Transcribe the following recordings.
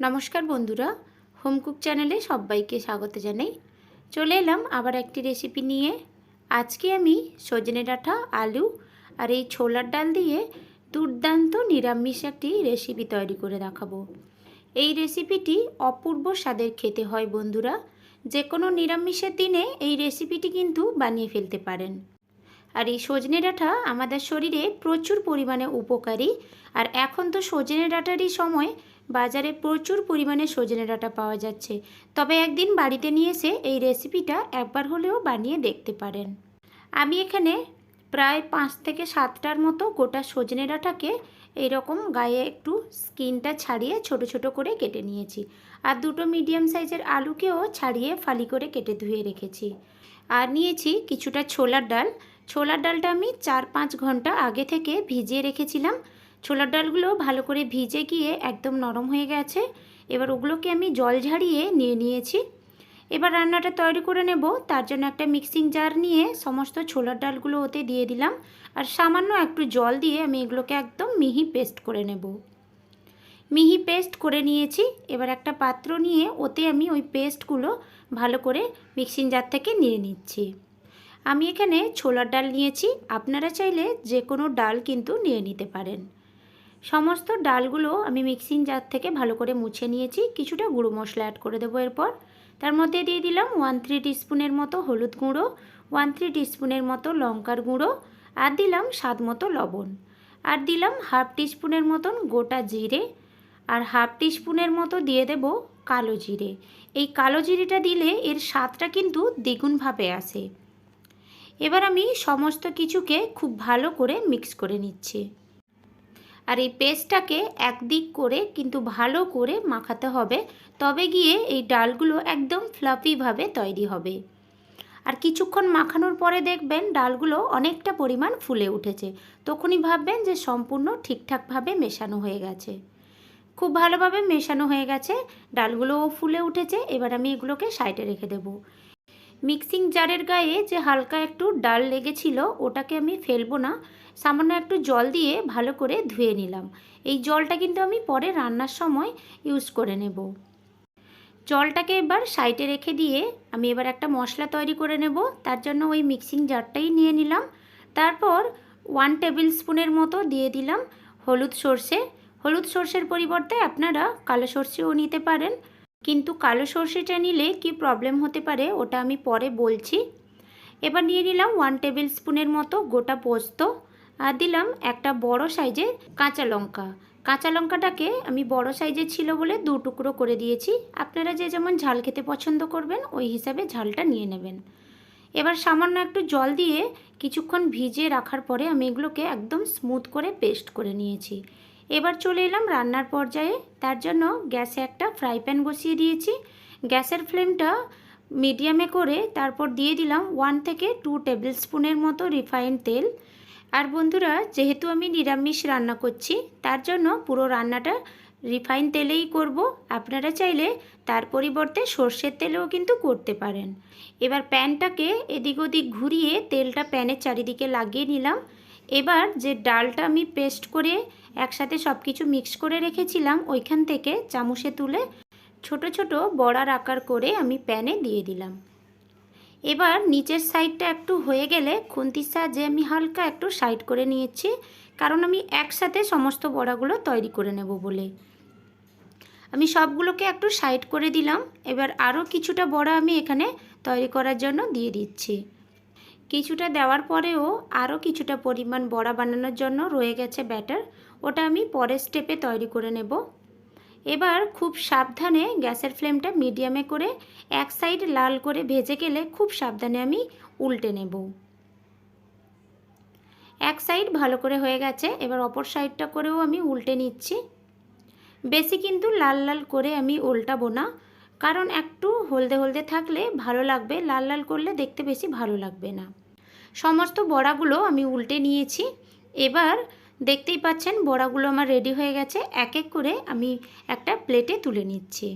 নমস্কার বন্ধুরা হোমকুক চ্যানেলে সবাইকে স্বাগত জানাই। চলে এলাম আবার একটি রেসিপি নিয়ে। আজকে আমি সজনে ডাঁটা, আলু আর এই ছোলার ডাল দিয়ে দুর্দান্ত নিরামিষ একটি রেসিপি তৈরি করে দেখাবো। এই রেসিপিটি অপূর্ব স্বাদের খেতে হয় বন্ধুরা। যে কোনো নিরামিষের দিনে এই রেসিপিটি কিন্তু বানিয়ে ফেলতে পারেন। আর এই সজনে ডাঁটা আমাদের শরীরে প্রচুর পরিমাণে উপকারী। আর এখন তো সজনে ডাঁটারই সময়। বাজারে প্রচুর পরিমাণে সজনে ডাঁটা পাওয়া যাচ্ছে। তবে একদিন বাড়িতে নিয়ে এসে এই রেসিপিটা একবার হলেও বানিয়ে দেখতে পারেন। আমি এখানে প্রায় পাঁচ থেকে সাতটার মতো গোটা সজনে ডাঁটাকে এইরকম গায়ে একটু স্কিনটা ছাড়িয়ে ছোট ছোট করে কেটে নিয়েছি। আর দুটো মিডিয়াম সাইজের আলুকেও ছাড়িয়ে ফালি করে কেটে ধুয়ে রেখেছি। আর নিয়েছি কিছুটা ছোলার ডাল। ছোলার ডালটা আমি চার পাঁচ ঘণ্টা আগে থেকে ভিজিয়ে রেখেছিলাম। ছোলার ডালগুলো ভালো করে ভিজে গিয়ে একদম নরম হয়ে গেছে। এবার ওগুলোকে আমি জল ঝাড়িয়ে নিয়ে নিয়েছি। এবার রান্নাটা তৈরি করে নেব। তার জন্য একটা মিক্সিং জার নিয়ে সমস্ত ছোলার ডালগুলো ওতে দিয়ে দিলাম। আর সামান্য একটু জল দিয়ে আমি এগুলোকে একদম মিহি পেস্ট করে নেব। মিহি পেস্ট করে নিয়েছি। এবার একটা পাত্র নিয়ে ওতে আমি ওই পেস্টগুলো ভালো করে মিক্সিং জার থেকে নিয়ে নিচ্ছি। আমি এখানে ছোলার ডাল নিয়েছি। আপনারা চাইলে যে কোনো ডাল কিন্তু নিয়ে নিতে পারেন। সমস্ত ডালগুলো আমি মিক্সিং জার থেকে ভালো করে মুছে নিয়েছি। কিছুটা গুঁড়ো মশলা অ্যাড করে দেবো এরপর। তার মধ্যে দিয়ে দিলাম ওয়ান থ্রি টিস্পুনের মতো হলুদ গুঁড়ো ওয়ান থ্রি টিস্পুনের মতো লঙ্কার গুঁড়ো আর দিলাম স্বাদ মতো লবণ। আর দিলাম হাফ টিস্পুনের মতন গোটা জিরে আর হাফ টিস্পুনের মতো দিয়ে দেব কালো জিরে। এই কালো জিরেটা দিলে এর স্বাদটা কিন্তু দ্বিগুণভাবে আসে। এবার আমি সমস্ত কিছুকে খুব ভালো করে মিক্স করে নিচ্ছি। আর এই পেস্টটাকে একদিক করে কিন্তু ভালো করে মাখাতে হবে। তবে গিয়ে এই ডালগুলো একদম ফ্লাফিভাবে তৈরি হবে। আর কিছুক্ষণ মাখানোর পরে দেখবেন ডালগুলো অনেকটা পরিমাণ ফুলে উঠেছে। তখনই ভাববেন যে সম্পূর্ণ ঠিকঠাকভাবে মেশানো হয়ে গেছে। খুব ভালোভাবে মেশানো হয়ে গেছে। ডালগুলোও ফুলে উঠেছে। এবার আমি এগুলোকে সাইডে রেখে দেবো। মিক্সিং জারের গায়ে যে হালকা একটু ডাল লেগেছিল, ওটাকে আমি ফেলব না। সামান্য একটু জল দিয়ে ভালো করে ধুয়ে নিলাম। এই জলটা কিন্তু আমি পরে রান্নার সময় ইউজ করে নেব। জলটাকে এবার সাইডে রেখে দিয়ে আমি এবার একটা মশলা তৈরি করে নেব। তার জন্য ওই মিক্সিং জারটাই নিয়ে নিলাম। তারপর ওয়ান টেবিল স্পুনের মতো দিয়ে দিলাম হলুদ সর্ষে। হলুদ সর্ষের পরিবর্তে আপনারা কালো সর্ষেও নিতে পারেন। কিন্তু কালো সর্ষেটা নিলে কি প্রবলেম হতে পারে? ওটা আমি পরে বলছি। এবার নিয়ে নিলাম ওয়ান টেবিল স্পুনের মতো গোটা পোস্ত। আর দিলাম একটা বড় সাইজের কাঁচা লঙ্কা। কাঁচা লঙ্কাটাকে আমি বড় সাইজে ছিল বলে দু টুকরো করে দিয়েছি। আপনারা যে যেমন ঝাল খেতে পছন্দ করবেন, ওই হিসাবে ঝালটা নিয়ে নেবেন। এবার সামান্য একটু জল দিয়ে কিছুক্ষণ ভিজিয়ে রাখার পরে আমি এগুলোকে একদম স্মুথ করে পেস্ট করে নিয়েছি। এবার চলে এলাম রান্নার পর্যায়ে। তার জন্য গ্যাসে একটা ফ্রাই প্যান বসিয়ে দিয়েছি। গ্যাসের ফ্লেমটা মিডিয়ামে করে তারপর দিয়ে দিলাম ওয়ান থেকে টু টেবিল স্পুনের মতো রিফাইন্ড তেল। আর বন্ধুরা, যেহেতু আমি নিরামিষ রান্না করছি, তার জন্য পুরো রান্নাটা রিফাইন তেলেই করব। আপনারা চাইলে তার পরিবর্তে সর্ষের তেলেও কিন্তু করতে পারেন। এবার প্যানটাকে এদিক ওদিক ঘুরিয়ে তেলটা প্যানের চারিদিকে লাগিয়ে নিলাম। এবার যে ডালটা আমি পেস্ট করে একসাথে সব কিছু মিক্স করে রেখেছিলাম, ওইখান থেকে চামচে তুলে ছোট ছোট বড়ার আকার করে আমি প্যানে দিয়ে দিলাম। এবার নিচের সাইডটা একটু হয়ে গেলে খুন্তির সাহায্যে আমি হালকা একটু সাইড করে নিয়েছি, কারণ আমি একসাথে সমস্ত বড়াগুলো তৈরি করে নেব বলে। আমি সবগুলোকে একটু সাইড করে দিলাম, এবার আরও কিছুটা বড়া আমি এখানে তৈরি করার জন্য দিয়ে দিচ্ছি। কিছুটা দেওয়ার পরেও আরও কিছুটা পরিমাণ বড়া বানানোর জন্য রয়ে গেছে ব্যাটার। ওটা আমি পরের স্টেপে তৈরি করে নেব। এবার খুব সাবধানে গ্যাসের ফ্লেমটা মিডিয়ামে করে এক সাইড লাল করে ভেজে গেলে খুব সাবধানে আমি উল্টে নেব। এক সাইড ভালো করে হয়ে গেছে, এবার অপর সাইডটা করেও আমি উল্টে নিচ্ছি। বেশি কিন্তু লাল লাল করে আমি উল্টাবো না, কারণ একটু হলদে হলদে থাকলে ভালো লাগবে, লাল লাল করলে দেখতে বেশি ভালো লাগবে না। সমস্ত বড়াগুলো আমি উল্টে নিয়েছি। এবার দেখতেই পাচ্ছেন বড়াগুলো আমার রেডি হয়ে গেছে। এক এক করে আমি একটা প্লেটে তুলে নিচ্ছি।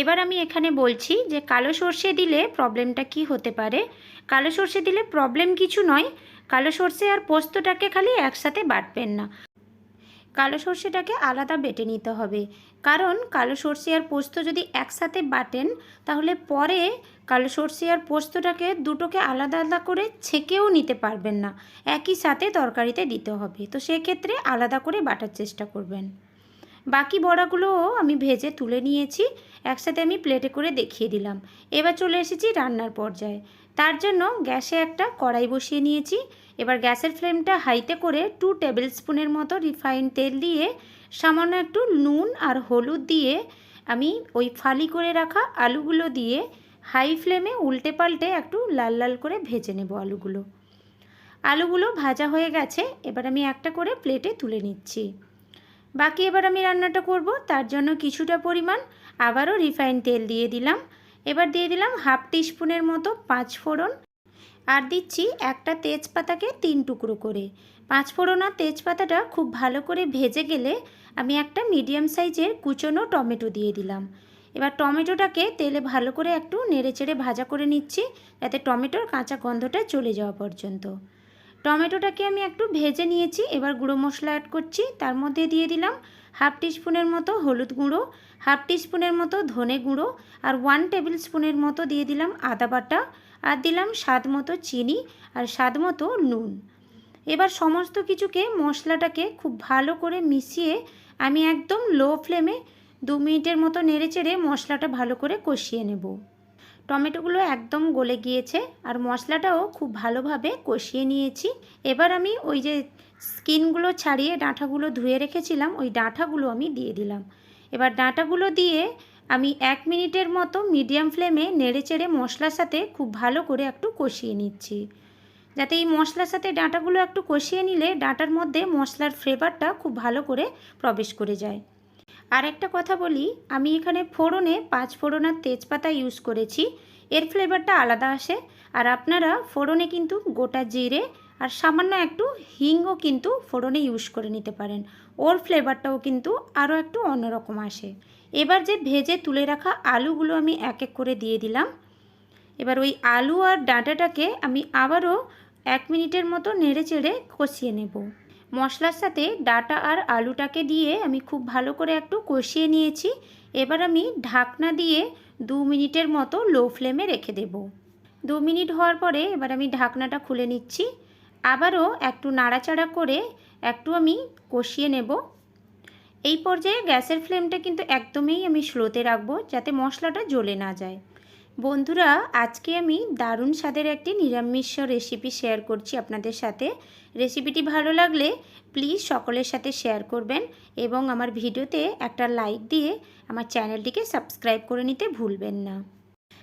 এবার আমি এখানে বলছি যে কালো সর্ষে দিলে প্রবলেমটা কি হতে পারে? কালো সর্ষে দিলে প্রবলেম কিছু নয়। কালো সর্ষে আর পোস্তটাকে খালি একসাথে বাটবেন না। কালো সর্ষেটাকে আলাদা বেটে নিতে হবে। কারণ কালো সর্ষে আর পোস্ত যদি একসাথে বাটেন, তাহলে পরে কালো সর্ষে আর পোস্তটাকে দুটোকে আলাদা আলাদা করে ছেঁকেও নিতে পারবেন না। একই সাথে তরকারিতে দিতে হবে। তো সেক্ষেত্রে আলাদা করে বাটার চেষ্টা করবেন। বাকি বড়াগুলোও আমি ভেজে তুলে নিয়েছি। একসাথে আমি প্লেটে করে দেখিয়ে দিলাম। এবার চলে এসেছি রান্নার পর্যায়ে। তার জন্য গ্যাসে একটা কড়াই বসিয়ে নিয়েছি। এবার গ্যাসের ফ্লেমটা হাইতে করে টু টেবিল স্পুনের মতো রিফাইন তেল দিয়ে সামান্য একটু নুন আর হলুদ দিয়ে আমি ওই ফালি করে রাখা আলুগুলো দিয়ে হাই ফ্লেমে উল্টে পাল্টে একটু লাল লাল করে ভেজে নেব আলুগুলো। আলুগুলো ভাজা হয়ে গেছে, এবার আমি একটা করে প্লেটে তুলে নিচ্ছি। বাকি এবার আমি রান্নাটা করব, তার জন্য কিছুটা পরিমাণ আবারও রিফাইন তেল দিয়ে দিলাম। এবার দিয়ে দিলাম হাফ টিস্পুনের মতো পাঁচ ফোড়ন। আর দিচ্ছি একটা তেজপাতাকে তিন টুকরো করে। পাঁচ ফোড়ন আর তেজপাতাটা খুব ভালো করে ভেজে গেলে আমি একটা মিডিয়াম সাইজের কুচনো টমেটো দিয়ে দিলাম। এবার টমেটোটাকে তেলে ভালো করে একটু নেড়েচেড়ে ভাজা করে নিচ্ছি, যাতে টমেটোর কাঁচা গন্ধটা চলে যাওয়া পর্যন্ত। টমেটোটাকে আমি একটু ভেজে নিয়েছি, এবার গুঁড়ো মশলা অ্যাড করছি, তার মধ্যে দিয়ে দিলাম হাফ টিস্পুনের মতো হলুদ গুঁড়ো, হাফ টিস্পুনের মতো ধনে গুঁড়ো আর ওয়ান টেবিল স্পুনের মতো দিয়ে দিলাম আদা বাটা আর দিলাম স্বাদ মতো চিনি আর স্বাদ মতো নুন। এবার সমস্ত কিছুকে মশলাটাকে খুব ভালো করে মিশিয়ে আমি একদম লো ফ্লেমে দু মিনিটের মতো নেড়ে চেড়ে মশলাটা ভালো করে কষিয়ে নেব। টমেটোগুলো একদম গলে গিয়েছে আর মশলাটাও খুব ভালোভাবে কষিয়ে নিয়েছি। এবার আমি ওই যে স্কিনগুলো ছাড়িয়ে ডাঁটাগুলো ধুয়ে রেখেছিলাম, ওই ডাঁটাগুলো আমি দিয়ে দিলাম। এবার ডাঁটাগুলো দিয়ে আমি এক মিনিটের মতো মিডিয়াম ফ্লেমে নেড়ে চেড়ে মশলার সাথে খুব ভালো করে একটু কষিয়ে নিচ্ছি। যাতে এই মশলার সাথে ডাঁটাগুলো একটু কষিয়ে নিলে ডাঁটার মধ্যে মশলার ফ্লেভারটা খুব ভালো করে প্রবেশ করে যায়। আর একটা কথা বলি, আমি এখানে ফোড়নে, পাঁচ ফোড়ন আর তেজপাতা ইউজ করেছি। এর ফ্লেভারটা আলাদা আসে, আর আপনারা ফোড়নে কিন্তু গোটা জিরে আর সামান্য একটু হিংও কিন্তু ফোড়নে ইউজ করে নিতে পারেন। ওর ফ্লেভারটাও কিন্তু আরও একটু অন্যরকম আসে। এবার যে ভেজে তুলে রাখা আলুগুলো আমি এক এক করে দিয়ে দিলাম। এবার ওই আলু আর ডাঁটাটাকে আমি আবারও এক মিনিটের মতো নেড়ে চেড়ে কষিয়ে নেব। মশলার সাথে ডাটা আর আলুটাকে দিয়ে আমি খুব ভালো করে একটু কষিয়ে নিয়েছি। এবার আমি ঢাকনা দিয়ে দু মিনিটের মতো লো ফ্লেমে রেখে দেব। দু মিনিট হওয়ার পরে এবার আমি ঢাকনাটা খুলে নিচ্ছি। আবারও একটু নাড়াচাড়া করে একটু আমি কষিয়ে নেব। এই পর্যায়ে গ্যাসের ফ্লেমটা কিন্তু একদমই আমি স্লোতে রাখব যাতে মশলাটা জ্বলে না যায়। বন্ধুরা, আজকে আমি দারুণ স্বাদের একটি নিরামিষ রেসিপি শেয়ার করছি আপনাদের সাথে। রেসিপিটি ভালো লাগলে প্লিজ সকলের সাথে শেয়ার করবেন এবং আমার ভিডিওতে একটা লাইক দিয়ে আমার চ্যানেলটিকে সাবস্ক্রাইব করে নিতে ভুলবেন না।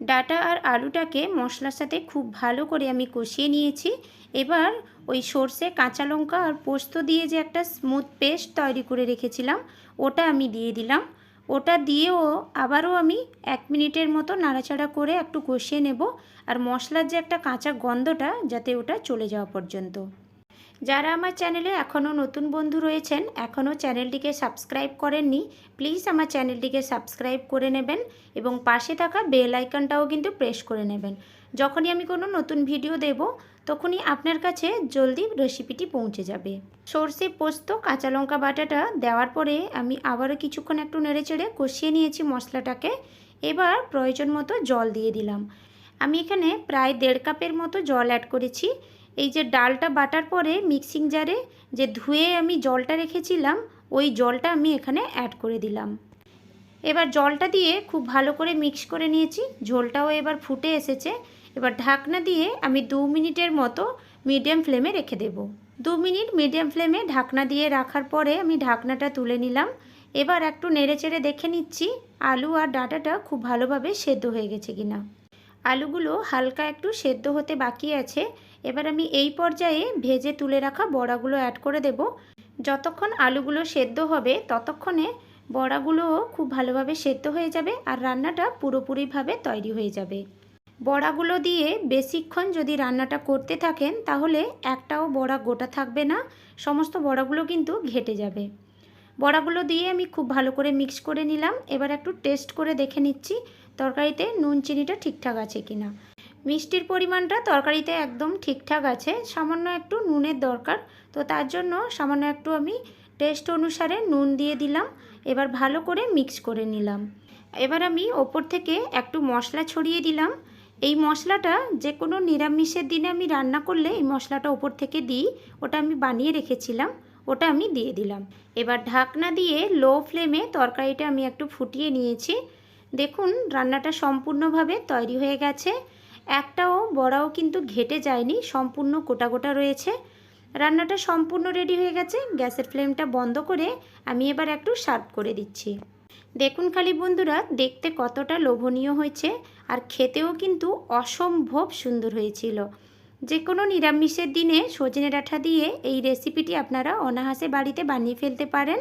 ডাটা আর আলুটাকে মশলার সাথে খুব ভালো করে আমি কষিয়ে নিয়েছি। এবার ওই সর্ষে, কাঁচা লঙ্কা আর পোস্ত দিয়ে যে একটা স্মুথ পেস্ট তৈরি করে রেখেছিলাম, ওটা আমি দিয়ে দিলাম। ওটা দিয়েও আবারও আমি এক মিনিটের মতো নাড়াচাড়া করে একটু কষিয়ে নেব আর মশলার যে একটা কাঁচা গন্ধটা যাতে ওটা চলে যাওয়া পর্যন্ত। যারা আমার চ্যানেলে এখনও নতুন বন্ধু রয়েছেন, এখনও চ্যানেলটিকে সাবস্ক্রাইব করেননি, প্লিজ আমার চ্যানেলটিকে সাবস্ক্রাইব করে নেবেন এবং পাশে থাকা বেল আইকনটাও কিন্তু প্রেস করে নেবেন। যখনই আমি কোনো নতুন ভিডিও দেব তখনই আপনার কাছে জলদি রেসিপিটি পৌঁছে যাবে। সর্ষে পোস্ত, কাঁচা লঙ্কা বাটাটা দেওয়ার পরে আমি আবারও কিছুক্ষণ একটু নেড়েচেড়ে কষিয়ে নিয়েছি মশলাটাকে। এবার প্রয়োজন মতো জল দিয়ে দিলাম। আমি এখানে প্রায় দেড় কাপের মতো জল অ্যাড করেছি। এই যে ডালটা বাটার পরে মিক্সিং জারে যে ধুয়ে আমি জলটা রেখেছিলাম, ওই জলটা আমি এখানে অ্যাড করে দিলাম। এবার জলটা দিয়ে খুব ভালো করে মিক্স করে নিয়েছি। ঝোলটাও এবার ফুটে এসেছে। এবার ঢাকনা দিয়ে আমি দু মিনিটের মতো মিডিয়াম ফ্লেমে রেখে দেব। দু মিনিট মিডিয়াম ফ্লেমে ঢাকনা দিয়ে রাখার পরে আমি ঢাকনাটা তুলে নিলাম। এবার একটু নেড়েচেড়ে দেখে নিচ্ছি আলু আর ডাটাটা খুব ভালোভাবে সেদ্ধ হয়ে গেছে কিনা। আলুগুলো হালকা একটু সেদ্ধ হতে বাকি আছে। এবার আমি এই পর্যায়ে ভেজে তুলে রাখা বড়াগুলো অ্যাড করে দেব। যতক্ষণ আলুগুলো সেদ্ধ হবে, ততক্ষণে বড়াগুলোও খুব ভালোভাবে সেদ্ধ হয়ে যাবে আর রান্নাটা পুরোপুরিভাবে তৈরি হয়ে যাবে। বড়াগুলো দিয়ে বেশিক্ষণ যদি রান্নাটা করতে থাকেন, তাহলে একটাও বড়া গোটা থাকবে না, সমস্ত বড়াগুলো কিন্তু ঘেটে যাবে। বড়াগুলো দিয়ে আমি খুব ভালো করে মিক্স করে নিলাম। এবার একটু টেস্ট করে দেখে নিচ্ছি তরকারিতে নুন চিনিটা ঠিকঠাক আছে কিনা। মিষ্টির পরিমাণটা তরকারিতে একদম ঠিকঠাক আছে, সামান্য একটু নুনের দরকার। তো তার জন্য সামান্য একটু আমি টেস্ট অনুসারে নুন দিয়ে দিলাম। এবার ভালো করে মিক্স করে নিলাম। এবার আমি ওপর থেকে একটু মশলা ছড়িয়ে দিলাম। এই মশলাটা যে কোনো নিরামিষের দিনে আমি রান্না করলে এই মশলাটা ওপর থেকে দিই, ওটা আমি বানিয়ে রেখেছিলাম, ওটা আমি দিয়ে দিলাম। এবার ঢাকনা দিয়ে লো ফ্লেমে তরকারিটা আমি একটু ফুটিয়ে নিয়েছি। দেখুন, রান্নাটা সম্পূর্ণভাবে তৈরি হয়ে গেছে। একটাও বড়াও কিন্তু ঘেটে যায়নি, সম্পূর্ণ গোটা গোটা রয়েছে। রান্নাটা সম্পূর্ণ রেডি হয়ে গেছে। গ্যাসের ফ্লেমটা বন্ধ করে আমি এবার একটু সার্ভ করে দিচ্ছি। দেখুন খালি বন্ধুরা, দেখতে কতটা লোভনীয় হয়েছে আর খেতেও কিন্তু অসম্ভব সুন্দর হয়েছিল। যে কোনো নিরামিষের দিনে সজনে ডাঁটা দিয়ে এই রেসিপিটি আপনারা অনাহাসে বাড়িতে বানিয়ে ফেলতে পারেন।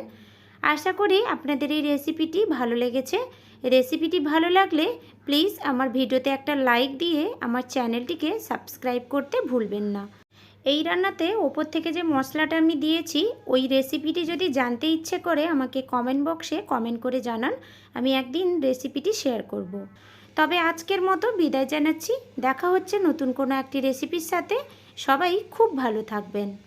আশা করি আপনাদের এই রেসিপিটি ভালো লেগেছে। রেসিপিটি ভালো লাগলে প্লিজ আমার ভিডিওতে একটা লাইক দিয়ে আমার চ্যানেলটিকে সাবস্ক্রাইব করতে ভুলবেন না। এই রান্নাতে ওপর থেকে যে মশলাটা আমি দিয়েছি, ওই রেসিপিটি যদি জানতে ইচ্ছে করে আমাকে কমেন্ট বক্সে কমেন্ট করে জানান, আমি একদিন রেসিপিটি শেয়ার করব। তবে আজকের মতো বিদায় জানাচ্ছি। দেখা হচ্ছে নতুন কোনো একটি রেসিপির সাথে। সবাই খুব ভালো থাকবেন।